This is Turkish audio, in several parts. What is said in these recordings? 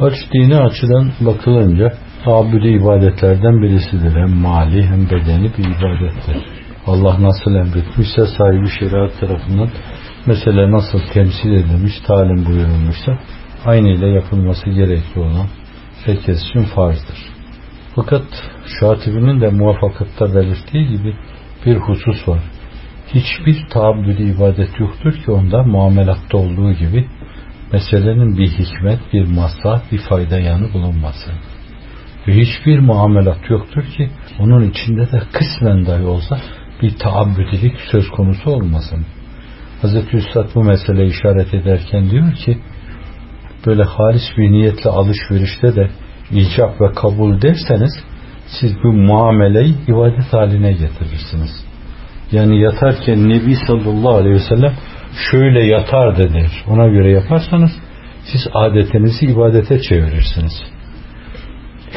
Hac dini açıdan bakılınca abüde ibadetlerden birisidir. Hem mali hem bedeni bir ibadettir. Allah nasıl emretmişse sahibi şeriat tarafından mesele nasıl temsil edilmiş, talim buyurulmuşsa aynı ile yapılması gerekli olan herkes için farzdır. Fakat Şatibi'nin de muvaffakatta belirttiği gibi bir husus var. Hiçbir taabbüdü ibadet yoktur ki onda muamelatta olduğu gibi meselenin bir hikmet, bir maslahat, bir fayda yanı bulunmasın. Ve hiçbir muamelat yoktur ki onun içinde de kısmen dahi olsa bir taabbüdilik söz konusu olmasın. Hz. Üstad bu mesele işaret ederken diyor ki böyle halis bir niyetle alışverişte de icap ve kabul derseniz siz bu muameleyi ibadet haline getirirsiniz. Yani yatarken Nebi sallallahu aleyhi ve sellem şöyle yatar denir. Ona göre yaparsanız siz adetinizi ibadete çevirirsiniz.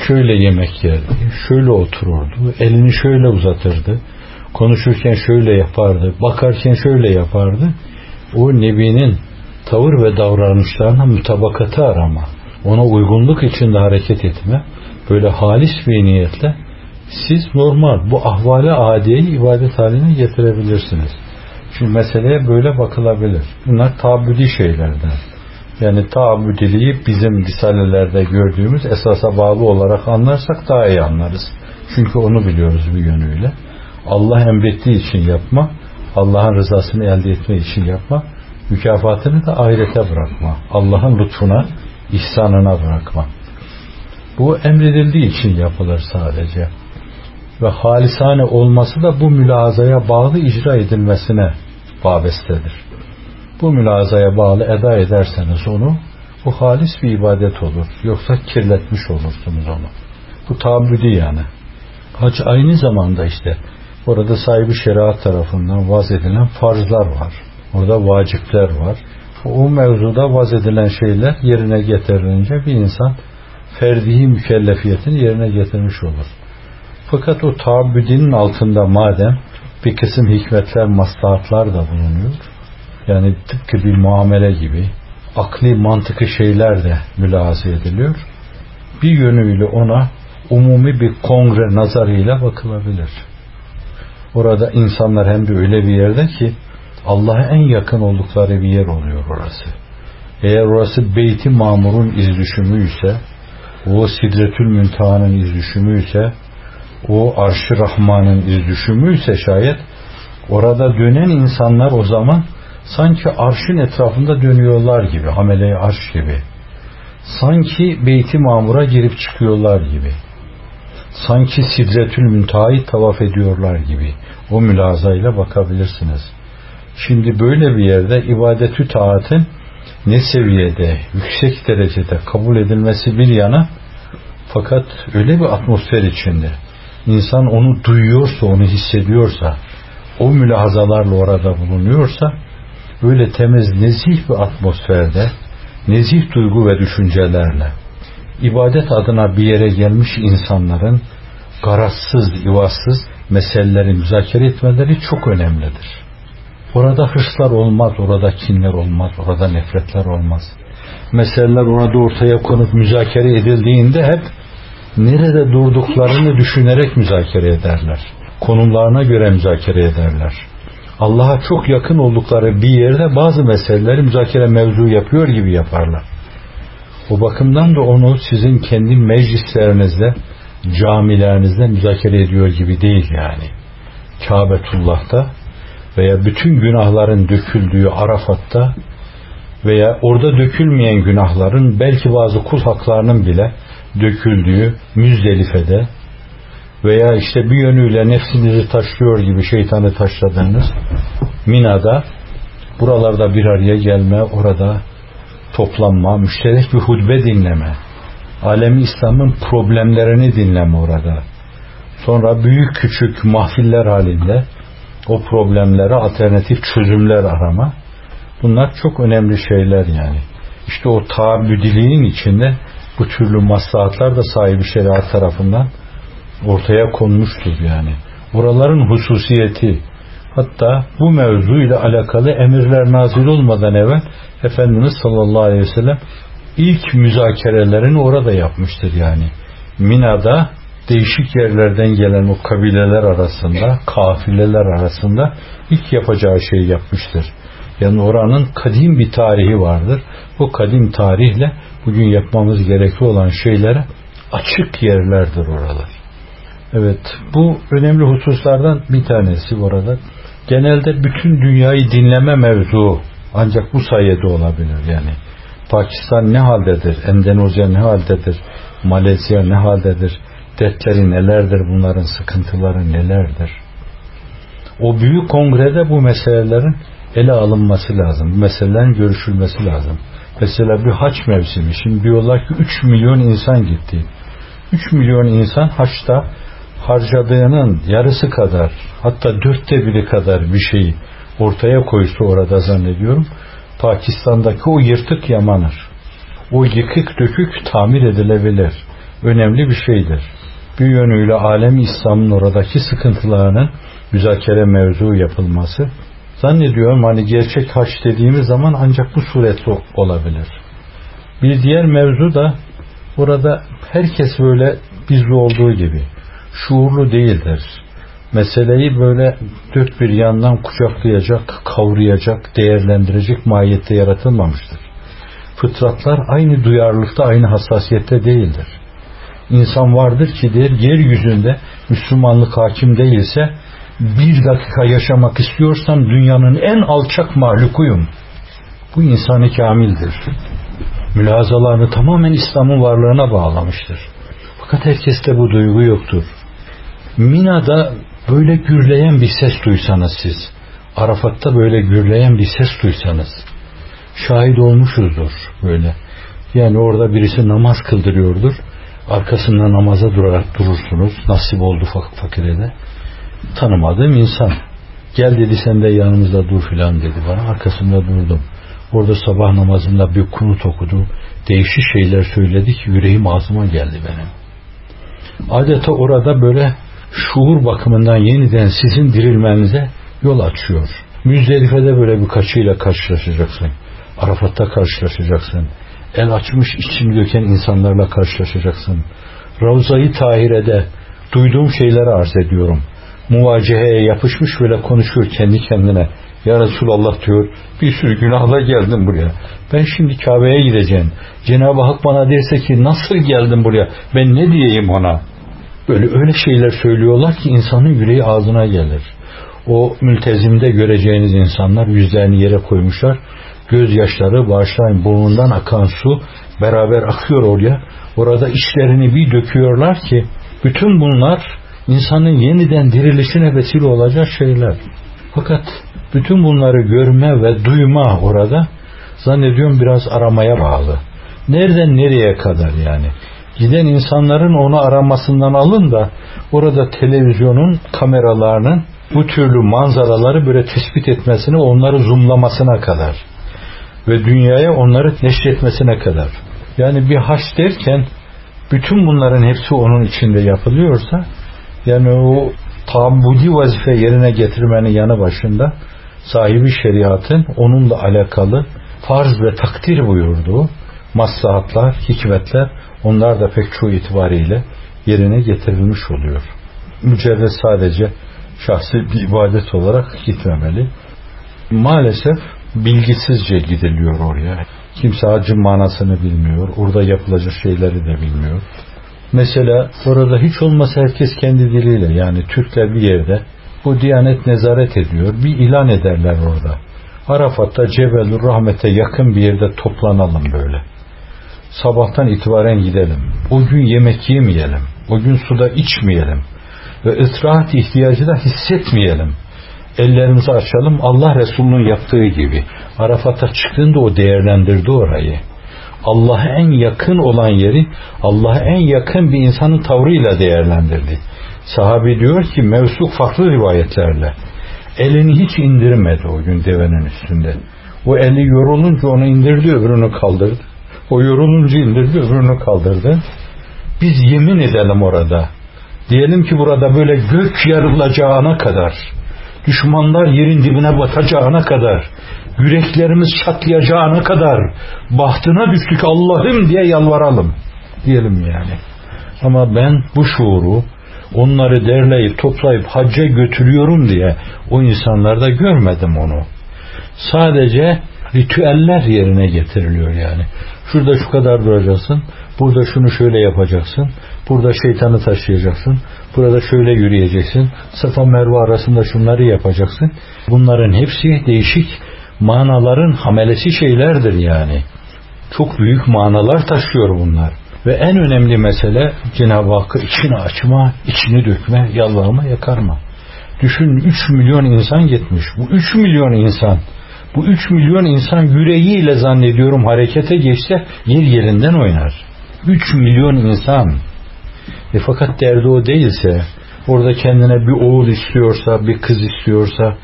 Şöyle yemek yerdi, şöyle otururdu, elini şöyle uzatırdı, konuşurken şöyle yapardı, bakarken şöyle yapardı. O Nebi'nin tavır ve davranışlarına mutabakatı arama, ona uygunluk içinde hareket etme, böyle halis bir niyetle siz normal bu ahvale adiyeyi ibadet haline getirebilirsiniz. Çünkü meseleye böyle bakılabilir. Bunlar tabüdi şeylerden. Yani tabüdiliği bizim risalelerde gördüğümüz esasa bağlı olarak anlarsak daha iyi anlarız. Çünkü onu biliyoruz bir yönüyle. Allah emrettiği için yapma, Allah'ın rızasını elde etme için yapma, mükafatını da ahirete bırakma. Allah'ın lütfuna, ihsanına bırakma. Bu emredildiği için yapılır sadece. Ve halisane olması da bu mülazaya bağlı icra edilmesine vabestedir. Bu mülazaya bağlı eda ederseniz onu bu halis bir ibadet olur. Yoksa kirletmiş olursunuz onu. Bu tabüdi yani. Hac aynı zamanda işte orada sahibi şeriat tarafından vaz edilen farzlar var. Orada vacipler var. O mevzuda vaz edilen şeyler yerine getirilince bir insan ferdihi mükellefiyetini yerine getirmiş olur. Fakat o taabüdinin altında madem bir kısım hikmetler, maslahatlar da bulunuyor. Yani tıpkı bir muamele gibi akli mantıkı şeyler de mülahaza ediliyor. Bir yönüyle ona umumi bir kongre nazarıyla bakılabilir. Orada insanlar hem de öyle bir yerde ki Allah'a en yakın oldukları bir yer oluyor orası. Eğer orası Beyt-i Mamur'un iz düşümü ise, o Sidretül Müntaha'nın iz düşümü ise, o Arş-ı Rahman'ın iz düşümü ise şayet, orada dönen insanlar o zaman sanki arşın etrafında dönüyorlar gibi, amele arş gibi. Sanki Beyt-i Mamur'a girip çıkıyorlar gibi. Sanki Sidretül Müntaha'yı tavaf ediyorlar gibi. O mülazayla bakabilirsiniz. Şimdi böyle bir yerde ibadetü taatın ne seviyede, yüksek derecede kabul edilmesi bir yana fakat öyle bir atmosfer içinde insan onu duyuyorsa, onu hissediyorsa, o mülahazalarla orada bulunuyorsa öyle temiz, nezih bir atmosferde, nezih duygu ve düşüncelerle ibadet adına bir yere gelmiş insanların garazsız, ivazsız meseleleri müzakere etmeleri çok önemlidir. Orada hırslar olmaz, orada kinler olmaz, orada nefretler olmaz. Meseleler orada ortaya konup müzakere edildiğinde hep nerede durduklarını düşünerek müzakere ederler. Konumlarına göre müzakere ederler. Allah'a çok yakın oldukları bir yerde bazı meseleleri müzakere mevzu yapıyor gibi yaparlar. O bakımdan da onu sizin kendi meclislerinizde, camilerinizde müzakere ediyor gibi değil yani. Kabetullah'ta veya bütün günahların döküldüğü Arafat'ta veya orada dökülmeyen günahların belki bazı kul haklarının bile döküldüğü Müzdelife'de veya işte bir yönüyle nefsinizi taşlıyor gibi şeytanı taşladığınız Mina'da buralarda bir araya gelme, orada toplanma, müşterek bir hutbe dinleme, alemi İslam'ın problemlerini dinleme orada. Sonra büyük küçük mahfiller halinde o problemlere alternatif çözümler arama. Bunlar çok önemli şeyler yani. İşte o taabüdiliğin içinde bu türlü maslahatlar da sahibi şeriat tarafından ortaya konmuştur yani. Buraların hususiyeti hatta bu mevzu ile alakalı emirler nazil olmadan evvel Efendimiz sallallahu aleyhi ve sellem ilk müzakerelerini orada yapmıştır yani. Mina'da değişik yerlerden gelen o kabileler arasında, kafileler arasında ilk yapacağı şeyi yapmıştır. Yani oranın kadim bir tarihi vardır. Bu kadim tarihle bugün yapmamız gerekli olan şeylere açık yerlerdir oralar. Evet, bu önemli hususlardan bir tanesi orada. Genelde bütün dünyayı dinleme mevzu ancak bu sayede olabilir yani. Pakistan ne haldedir, Endonezya ne haldedir, Malezya ne haldedir, dertleri nelerdir, bunların sıkıntıları nelerdir. O büyük kongrede bu meselelerin ele alınması lazım. Bu meselelerin görüşülmesi lazım. Mesela bir haç mevsimi. Şimdi diyorlar ki 3 milyon insan gitti. 3 milyon insan haçta harcadığının yarısı kadar hatta dörtte biri kadar bir şeyi ortaya koysa orada zannediyorum Pakistan'daki o yırtık yamanır. O yıkık dökük tamir edilebilir. Önemli bir şeydir. Bir yönüyle alem İslam'ın oradaki sıkıntılarının müzakere mevzu yapılması zannediyorum hani gerçek haç dediğimiz zaman ancak bu suretle olabilir. Bir diğer mevzu da burada herkes böyle bizde olduğu gibi şuurlu değildir. Meseleyi böyle dört bir yandan kucaklayacak, kavrayacak, değerlendirecek mahiyette yaratılmamıştır. Fıtratlar aynı duyarlılıkta, aynı hassasiyette değildir. İnsan vardır ki der, yeryüzünde Müslümanlık hakim değilse bir dakika yaşamak istiyorsam dünyanın en alçak mahlukuyum. Bu insanı kamildir. Mülazalarını tamamen İslam'ın varlığına bağlamıştır. Fakat herkeste bu duygu yoktur. Mina'da böyle gürleyen bir ses duysanız siz, Arafat'ta böyle gürleyen bir ses duysanız, şahit olmuşuzdur böyle. Yani orada birisi namaz kıldırıyordur, arkasında namaza durarak durursunuz, nasip oldu fak fakire de. Tanımadığım insan, gel dedi sen de yanımızda dur filan dedi bana, arkasında durdum. Orada sabah namazında bir kunut okudu, değişik şeyler söyledi ki yüreğim ağzıma geldi benim. Adeta orada böyle şuur bakımından yeniden sizin dirilmenize yol açıyor. Müzdelife'de böyle bir kaçıyla karşılaşacaksın. Arafat'ta karşılaşacaksın. El açmış içini döken insanlarla karşılaşacaksın. Ravza-i Tahire'de duyduğum şeyleri arz ediyorum. Muvaceheye yapışmış böyle konuşuyor kendi kendine. Ya Resulallah diyor bir sürü günahla geldim buraya. Ben şimdi Kabe'ye gideceğim. Cenab-ı Hak bana derse ki nasıl geldim buraya? Ben ne diyeyim ona? Böyle öyle şeyler söylüyorlar ki insanın yüreği ağzına gelir. O mültezimde göreceğiniz insanlar yüzlerini yere koymuşlar. Gözyaşları bağışlayın burnundan akan su beraber akıyor oraya. Orada işlerini bir döküyorlar ki bütün bunlar insanın yeniden dirilişine vesile olacak şeyler. Fakat bütün bunları görme ve duyma orada zannediyorum biraz aramaya bağlı. Nereden nereye kadar yani? Giden insanların onu aramasından alın da orada televizyonun kameralarının bu türlü manzaraları böyle tespit etmesine, onları zoomlamasına kadar ve dünyaya onları neşretmesine kadar. Yani bir haç derken bütün bunların hepsi onun içinde yapılıyorsa yani o tabudi vazife yerine getirmenin yanı başında sahibi şeriatın onunla alakalı farz ve takdir buyurduğu maslahatlar, hikmetler onlar da pek çoğu itibariyle yerine getirilmiş oluyor. Mücerred sadece şahsi bir ibadet olarak gitmemeli. Maalesef bilgisizce gidiliyor oraya. Kimse hacın manasını bilmiyor. Orada yapılacak şeyleri de bilmiyor. Mesela orada hiç olmasa herkes kendi diliyle yani Türkler bir yerde bu Diyanet nezaret ediyor. Bir ilan ederler orada. Arafat'ta Cebelur Rahmet'e yakın bir yerde toplanalım böyle. Sabahtan itibaren gidelim. O gün yemek yemeyelim. O gün suda içmeyelim. Ve ıtrahat ihtiyacı da hissetmeyelim. Ellerimizi açalım Allah Resulü'nün yaptığı gibi. Arafat'a çıktığında o değerlendirdi orayı. Allah'a en yakın olan yeri Allah'a en yakın bir insanın tavrıyla değerlendirdi. Sahabi diyor ki mevsuk farklı rivayetlerle elini hiç indirmedi o gün devenin üstünde. O eli yorulunca onu indirdi öbürünü kaldırdı. O yorulunca indirdi öbürünü kaldırdı. Biz yemin edelim orada. Diyelim ki burada böyle gök yarılacağına kadar, düşmanlar yerin dibine batacağına kadar yüreklerimiz çatlayacağına kadar bahtına düştük Allah'ım diye yalvaralım diyelim yani. Ama ben bu şuuru onları derleyip toplayıp hacca götürüyorum diye o insanlarda görmedim onu. Sadece ritüeller yerine getiriliyor yani. Şurada şu kadar duracaksın, burada şunu şöyle yapacaksın, burada şeytanı taşıyacaksın, burada şöyle yürüyeceksin, Safa Merve arasında şunları yapacaksın. Bunların hepsi değişik manaların hamelesi şeylerdir yani. Çok büyük manalar taşıyor bunlar. Ve en önemli mesele Cenab-ı Hakk'ı içini açma, içini dökme, yalvarma, yakarma. Düşün 3 milyon insan gitmiş. Bu 3 milyon insan, bu 3 milyon insan yüreğiyle zannediyorum harekete geçse yer yerinden oynar. 3 milyon insan. E fakat derdi o değilse, orada kendine bir oğul istiyorsa, bir kız istiyorsa,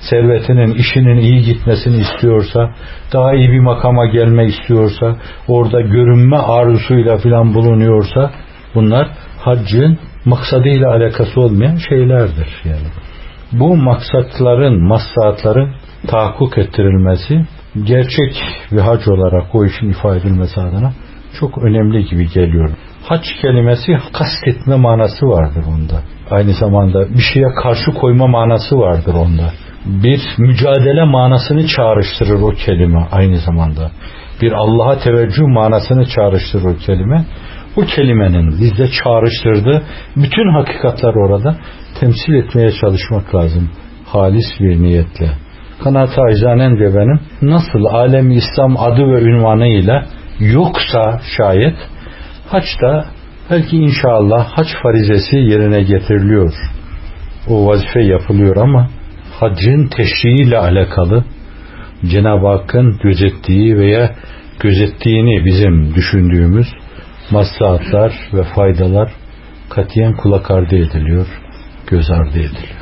servetinin, işinin iyi gitmesini istiyorsa, daha iyi bir makama gelmek istiyorsa, orada görünme arzusuyla filan bulunuyorsa, bunlar haccın maksadıyla alakası olmayan şeylerdir yani. Bu maksatların, maslahatların tahakkuk ettirilmesi, gerçek bir hac olarak o işin ifade edilmesi adına çok önemli gibi geliyor. Hac kelimesi kastetme manası vardır onda. Aynı zamanda bir şeye karşı koyma manası vardır onda bir mücadele manasını çağrıştırır o kelime aynı zamanda. Bir Allah'a teveccüh manasını çağrıştırır o kelime. O kelimenin bizde çağrıştırdığı bütün hakikatler orada temsil etmeye çalışmak lazım. Halis bir niyetle. Kanaat-ı acizanence benim nasıl alem İslam adı ve ünvanıyla yoksa şayet haçta belki inşallah haç farizesi yerine getiriliyor. O vazife yapılıyor ama haccın teşriğiyle alakalı Cenab-ı Hakk'ın gözettiği veya gözettiğini bizim düşündüğümüz maslahatlar ve faydalar katiyen kulak ardı ediliyor, göz ardı ediliyor.